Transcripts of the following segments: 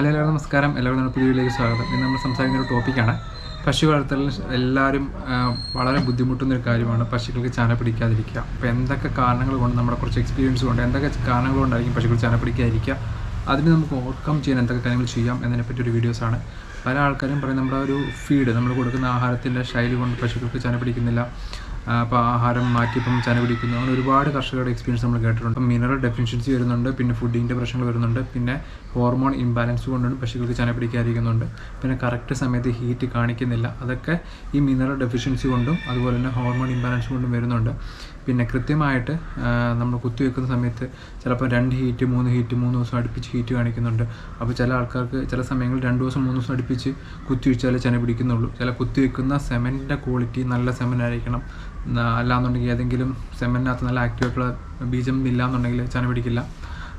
Hello എല്ലാവരും നമസ്കാരം. എല്ലാവരും നമ്മുടെ പുതിയ വീഡിയോയിലേക്ക് സ്വാഗതം. ഇന്ന് നമ്മൾ സംസാരിക്കുന്ന ഒരു ടോപ്പിക്കാണ്. പശു വളർത്തലിൽ എല്ലാവരും വളരെ ബുദ്ധിമുട്ടുന്ന ഒരു കാര്യമാണ് പശുക്കൾക്ക് ചാന പിടിക്കാതിരിക്കുക. അപ്പോൾ എന്തൊക്കെ കാരണങ്ങൾ കൊണ്ട് നമ്മുടെ കുറച്ച് എക്സ്പീരിയൻസ് കൊണ്ട് എന്തൊക്കെ കാരണങ്ങൾ കൊണ്ടായിരിക്കും പശുക്കൾ ചാന പിടിക്കാതിരിക്കുക? അതിന് നമുക്ക് ഓവർകം ചെയ്യാൻ എന്തൊക്കെ കാര്യങ്ങൾ ചെയ്യാം എന്നതിനെപ്പറ്റി ഒരു വീഡിയോസാണ് പല ആൾക്കാരും പറയും നമ്മുടെ ഒരു ഫീഡ് നമ്മൾ കൊടുക്കുന്ന ആഹാരത്തിന്റെ ശൈലി കൊണ്ട് പശുക്കൾക്ക് ചാന പിടിക്കുന്നില്ല. അപ്പോൾ ആഹാരം മാറ്റിയപ്പം ചന പിടിക്കുന്നു അങ്ങനെ ഒരുപാട് കർഷകരുടെ എക്സ്പീരിയൻസ് നമ്മൾ കേട്ടിട്ടുണ്ട്. അപ്പം മിനറൽ ഡെഫിഷ്യൻസി വരുന്നുണ്ട് പിന്നെ ഫുഡിന്റെ പ്രശ്നങ്ങൾ വരുന്നുണ്ട് പിന്നെ ഹോർമോൺ ഇംബാലൻസ് കൊണ്ടുണ്ട് പശുക്കൾക്ക് ചന പിടിക്കാതിരിക്കുന്നുണ്ട്. പിന്നെ കറക്റ്റ് സമയത്ത് ഹീറ്റ് കാണിക്കുന്നില്ല. അതൊക്കെ ഈ മിനറൽ ഡെഫിഷ്യൻസി കൊണ്ടും അതുപോലെ തന്നെ ഹോർമോൺ ഇംബാലൻസ് കൊണ്ടും വരുന്നുണ്ട്. പിന്നെ കൃത്യമായിട്ട് നമ്മൾ കുത്തിവെക്കുന്ന സമയത്ത് ചിലപ്പോൾ രണ്ട് ഹീറ്റ് മൂന്ന് ഹീറ്റ് മൂന്ന് ദിവസം അടുപ്പിച്ച് ഹീറ്റ് കാണിക്കുന്നുണ്ട്. അപ്പോൾ ചില ആൾക്കാർക്ക് ചില സമയങ്ങളിൽ രണ്ട് ദിവസം മൂന്ന് ദിവസം അടുപ്പിച്ച് കുത്തിവെച്ചാലേ ചെന പിടിക്കുന്നുള്ളൂ. ചില കുത്തിവെക്കുന്ന സെമന്റിന്റെ ക്വാളിറ്റി നല്ല സെമൻ ആയിരിക്കണം. അല്ലാന്നുണ്ടെങ്കിൽ ഏതെങ്കിലും സെമന്റിനകത്ത് നല്ല ആക്റ്റീവായിട്ടുള്ള ബീജം ഇല്ല എന്നുണ്ടെങ്കിൽ ചെന പിടിക്കില്ല.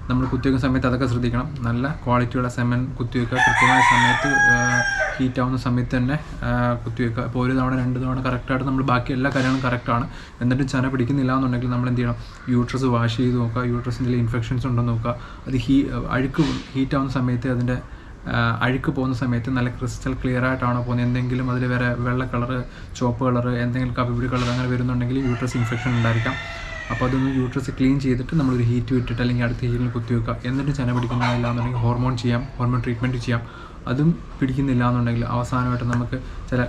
നമ്മൾ കുത്തിവെക്കുന്ന സമയത്ത് അതൊക്കെ ശ്രദ്ധിക്കണം. നല്ല ക്വാളിറ്റിയുള്ള സെമൻ കുത്തിവെക്കുക കൃത്യമായ സമയത്ത് ഹീറ്റ് ആവുന്ന സമയത്ത് തന്നെ കുത്തിവെക്കുക. ഇപ്പോൾ ഒരു തവണ രണ്ട് തവണ കറക്റ്റായിട്ട് നമ്മൾ ബാക്കി എല്ലാ കാര്യങ്ങളും കറക്റ്റാണ് എന്നിട്ട് ചന പിടിക്കുന്നില്ല എന്നുണ്ടെങ്കിൽ നമ്മൾ എന്ത് ചെയ്യണം? യൂട്രസ് വാഷ് ചെയ്ത് നോക്കുക. യൂട്രസിന്റെ ഇൻഫെക്ഷൻസ് ഉണ്ടോ നോക്കുക. അത് ഹീ അഴുക്ക് ഹീറ്റ് ആവുന്ന സമയത്ത് അതിന്റെ അഴുക്ക് പോകുന്ന സമയത്ത് നല്ല ക്രിസ്റ്റൽ ക്ലിയർ ആയിട്ടാണോ പോകുന്നത്? എന്തെങ്കിലും അതിൽ വേറെ വെള്ള കളറ് ചുവപ്പ് കളറ് എന്തെങ്കിലും കപ്പിപിടി കളർ അങ്ങനെ വരുന്നുണ്ടെങ്കിൽ യൂട്രസ് ഇൻഫെക്ഷൻ ഉണ്ടായിരിക്കാം. അപ്പോൾ അതൊന്ന് യൂട്രസ് ക്ലീൻ ചെയ്തിട്ട് നമ്മളൊരു ഹീറ്റ് വിട്ടിട്ട് അല്ലെങ്കിൽ അടുത്ത ഹീറ്റിൽ കുത്തിവെക്കുക. എന്നിട്ട് ചന പിടിക്കുന്നതല്ല എന്നുണ്ടെങ്കിൽ ഹോർമോൺ ചെയ്യാം. ഹോർമോൺ ട്രീറ്റ്മെന്റ് ചെയ്യാം. അതും പിടിക്കുന്നില്ല എന്നുണ്ടെങ്കിൽ അവസാനമായിട്ട് നമുക്ക് ചില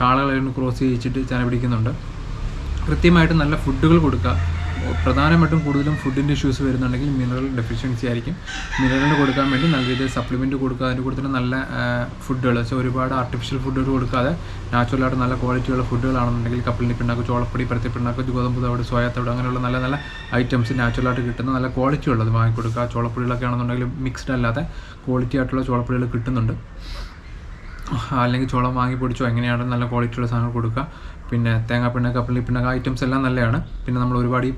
കാളകളെ ക്രോസ് ചെയ്യിച്ചിട്ട് ചില പിടിക്കുന്നുണ്ട്. കൃത്യമായിട്ട് നല്ല ഫുഡുകൾ കൊടുക്കുക. പ്രധാനമായിട്ടും കൂടുതലും ഫുഡിന്റെ ഇഷ്യൂസ് വരുന്നുണ്ടെങ്കിൽ മിനറൽ ഡെഫിഷ്യൻസി ആയിരിക്കും. മിനറൽ കൊടുക്കാൻ വേണ്ടി നല്ല രീതിയിൽ സപ്ലിമെന്റ് കൊടുക്കുക. അതിന്റെ കൂടെ നല്ല ഫുഡുകൾ സോ ഒരുപാട് ആർട്ടിഫിഷ്യൽ ഫുഡുകൾ കൊടുക്കാതെ നാച്ചുറലായിട്ട് നല്ല ക്വാളിറ്റിയുള്ള ഫുഡുകളാണെന്നുണ്ടെങ്കിൽ കപ്പലിന്റെ പിണ്ണാക്ക് ചോളപ്പൊടി പരത്തി പിണ്ണാക്ക് ഗോതമ്പ് തവിട് സോയ തവിട് അങ്ങനെയുള്ള നല്ല നല്ല ഐറ്റംസ് നാച്ചുറലായിട്ട് കിട്ടുന്ന നല്ല ക്വാളിറ്റി ഉള്ളത് വാങ്ങിക്കൊടുക്കുക ചോളപ്പൊടികളൊക്കെ ആണെന്നുണ്ടെങ്കിൽ മിക്സ്ഡ് അല്ലാതെ ക്വാളിറ്റി ആയിട്ടുള്ള ചോളപ്പൊടികൾ കിട്ടുന്നുണ്ട്. അല്ലെങ്കിൽ ചോളം വാങ്ങി പൊടിച്ചോ എങ്ങനെയാണ് നല്ല ക്വാളിറ്റിയുള്ള സാധനങ്ങൾ കൊടുക്കുക. പിന്നെ തേങ്ങാപ്പിണ്ണ കപ്പലി പിണ്ണ ഐറ്റംസ് എല്ലാം നല്ലതാണ്. പിന്നെ നമ്മൾ ഒരുപാട് ഈ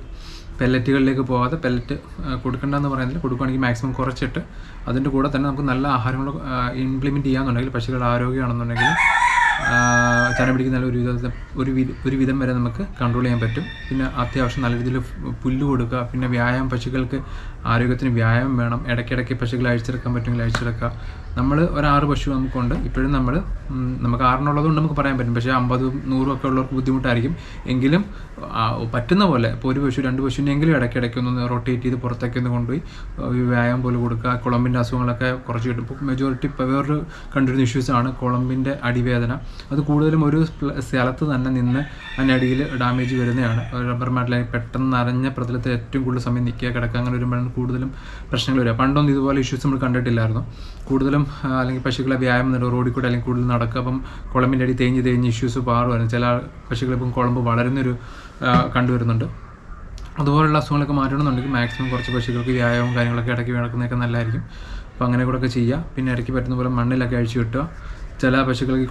പെല്ലറ്റുകളിലേക്ക് പോകാതെ പെല്ലറ്റ് കൊടുക്കേണ്ടതെന്ന് പറയുന്നില്ല കൊടുക്കുകയാണെങ്കിൽ മാക്സിമം കുറച്ചിട്ട് അതിന്റെ കൂടെ തന്നെ നമുക്ക് നല്ല ആഹാരങ്ങൾ ഇംപ്ലിമെന്റ് ചെയ്യാന്നുണ്ടെങ്കിൽ പശുക്കളുടെ ആരോഗ്യമാണെന്നുണ്ടെങ്കിൽ ചന പിടിക്കുന്ന ഒരു വിധം ഒരു ഒരു വിധം വരെ നമുക്ക് കൺട്രോൾ ചെയ്യാൻ പറ്റും. പിന്നെ അത്യാവശ്യം നല്ല രീതിയിൽ പുല്ല് കൊടുക്കുക പിന്നെ വ്യായാമം പശുക്കൾക്ക് ആരോഗ്യത്തിന് വ്യായാമം വേണം. ഇടയ്ക്കിടയ്ക്ക് പശുക്കളെ അഴിച്ചെടുക്കാൻ പറ്റുമെങ്കിൽ അഴിച്ചെടുക്കുക നമ്മൾ ഒരു ആറ് പശു നമുക്കുണ്ട്. ഇപ്പോഴും നമ്മൾ നമുക്ക് ആറിനുള്ളതുകൊണ്ട് നമുക്ക് പറയാൻ പറ്റും. പക്ഷേ അമ്പതും നൂറും ഒക്കെ ഉള്ളവർക്ക് ബുദ്ധിമുട്ടായിരിക്കും. എങ്കിലും പറ്റുന്ന പോലെ ഇപ്പോൾ ഒരു പശു രണ്ട് പശുവിനെങ്കിലും ഇടയ്ക്കിടയ്ക്ക് ഒന്ന് റൊട്ടേറ്റ് ചെയ്ത് പുറത്തേക്ക് ഒന്ന് കൊണ്ടുപോയി വ്യായാമം പോലെ കൊടുക്കുക കുളമ്പിന്റെ അസുഖങ്ങളൊക്കെ കുറച്ച് കിട്ടും. ഇപ്പോൾ മെജോറിറ്റി ഇപ്പോൾ വേറൊരു കണ്ടിരുന്ന ഇഷ്യൂസാണ് കുളമ്പിന്റെ അടിവേദന. അത് കൂടുതലും ഒരു സ്ഥലത്ത് തന്നെ നിന്ന് അതിനടിയിൽ ഡാമേജ് വരുന്നതാണ്. റബ്ബർ മാറ്റിലായി പെട്ടെന്ന് നിറഞ്ഞ പ്രതലത്തിൽ ഏറ്റവും കൂടുതൽ സമയം നിൽക്കുക കിടക്കുക അങ്ങനെ വരുമ്പോഴാണ് കൂടുതലും പ്രശ്നങ്ങൾ വരിക. പണ്ടൊന്നും ഇതുപോലെ ഇഷ്യൂസ് നമ്മൾ കണ്ടിട്ടില്ലായിരുന്നു. കൂടുതലും ആ, അല്ലെങ്കിൽ പശുക്കളെ വ്യായാമം നേടും റോഡിൽ കൂടെ അല്ലെങ്കിൽ കൂടുതൽ നടക്കുക. അപ്പം കുളമ്പിന്റെ അടി തേഞ്ഞ് തേഞ്ഞ് ഇഷ്യൂസ് പാറുമായിരുന്നു ചില പശുക്കളിപ്പം കുളമ്പ് വളരുന്നൊരു കണ്ടുവരുന്നുണ്ട്. അതുപോലുള്ള അസുഖങ്ങളൊക്കെ മാറ്റണമെന്നുണ്ടെങ്കിൽ മാക്സിമം കുറച്ച് പശുക്കൾക്ക് വ്യായാമം കാര്യങ്ങളൊക്കെ ഇടയ്ക്ക് നടക്കുന്നതൊക്കെ നല്ലതായിരിക്കും. അപ്പോൾ അങ്ങനെ കൂടെ ഒക്കെ ചെയ്യുക. പിന്നെ ഇടയ്ക്ക് പറ്റുന്ന പോലെ മണ്ണിലൊക്കെ അഴിച്ചു വിട്ടുക. ചില പശുക്കൾക്ക്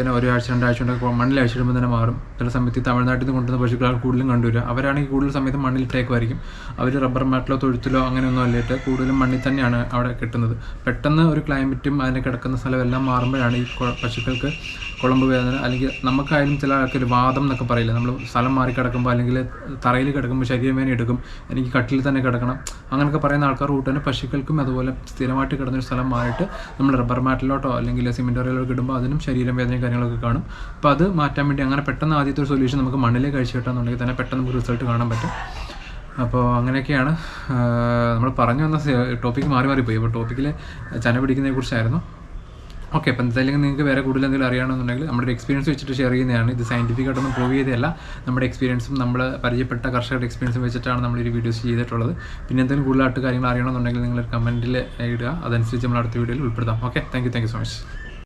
തന്നെ ഒരാഴ്ച രണ്ടാഴ്ച കൊണ്ട് മണ്ണിൽ അഴിച്ചിടുമ്പോൾ തന്നെ മാറും. ചില സമയത്ത് തമിഴ്നാട്ടിൽ നിന്ന് കൊണ്ടുവന്ന പശുക്കളാണ് കൂടുതലും കണ്ടുവരിക അവരാണെങ്കിൽ കൂടുതൽ സമയത്ത് മണ്ണിൽ ഇട്ടേക്കുമായിരിക്കും അവർ റബ്ബർ മാറ്റിലോ തൊഴുത്തിലോ അങ്ങനെയൊന്നും അല്ലിട്ട് കൂടുതലും മണ്ണിൽ തന്നെയാണ് അവിടെ കിട്ടുന്നത്. പെട്ടെന്ന് ഒരു ക്ലൈമറ്റും അതിന് കിടക്കുന്ന സ്ഥലം എല്ലാം മാറുമ്പോഴാണ് ഈ പശുക്കൾക്ക് കുളമ്പ് വേദന. അല്ലെങ്കിൽ നമുക്കായാലും ചില ആൾക്കാർ വാദം എന്നൊക്കെ പറയില്ല? നമ്മൾ സ്ഥലം മാറി കിടക്കുമ്പോൾ അല്ലെങ്കിൽ തറയിൽ കിടക്കുമ്പോൾ ശരീരവേദന എടുക്കും. എനിക്ക് കട്ടിൽ തന്നെ കിടക്കണം. അങ്ങനെയൊക്കെ പറയുന്ന ആൾക്കാർ കൂട്ടുതന്നെ പശുക്കൾക്കും അതുപോലെ സ്ഥിരമായിട്ട് കിടന്നൊരു സ്ഥലം മാറിയിട്ട് നമ്മൾ റബ്ബർ മാറ്റിലോട്ടോ അല്ലെങ്കിൽ സിമെന്റ് ഓറിയിലോട്ടോ ഇടുമ്പോൾ അതിനും ശരീരം വേദനയും കാര്യങ്ങളൊക്കെ കാണും. അപ്പോൾ അത് മാറ്റാൻ വേണ്ടി അങ്ങനെ പെട്ടെന്ന് ആദ്യത്തെ ഒരു സൊല്യൂഷൻ നമുക്ക് മണ്ണിലേ കഴിച്ചു കിട്ടാന്നുണ്ടെങ്കിൽ തന്നെ പെട്ടെന്ന് നമുക്ക് റിസൾട്ട് കാണാൻ പറ്റും. അപ്പോൾ അങ്ങനെയൊക്കെയാണ് നമ്മൾ പറഞ്ഞു വന്ന ടോപ്പിക്ക് മാറി മാറി പോയി. അപ്പോൾ ടോപ്പിക്കിൽ ചന പിടിക്കുന്നതിനെ കുറിച്ചായിരുന്നു. ഓക്കെ അപ്പം എന്തായാലും നിങ്ങൾക്ക് വേറെ കൂടുതൽ എന്തെങ്കിലും അറിയണമെന്നുണ്ടെങ്കിൽ നമ്മുടെ എക്സ്പീരിയൻസ് വെച്ചിട്ട് ഷെയർ ചെയ്യുന്നതാണ്. ഇത് സയന്റിഫിക് ആയിട്ടൊന്നും പ്രൂവ് ചെയ്തതല്ല. നമ്മുടെ എക്സ്പീരിയൻസും നമ്മൾ പരിചയപ്പെട്ട കർഷകരുടെ എക്സ്പീരിയൻസും വെച്ചിട്ടാണ് നമ്മൾ ഈ വീഡിയോസ് ചെയ്തിട്ടുള്ളത്. പിന്നെ എന്തെങ്കിലും കൂടുതലായിട്ട് കാര്യങ്ങൾ അറിയണമെന്നുണ്ടെങ്കിൽ നിങ്ങൾ കമന്റിൽ ഇടുക. അതനുസരിച്ച് നമ്മൾ അടുത്ത വീഡിയോയിൽ ഉൾപ്പെടുത്താം. Okay thank you thank you so much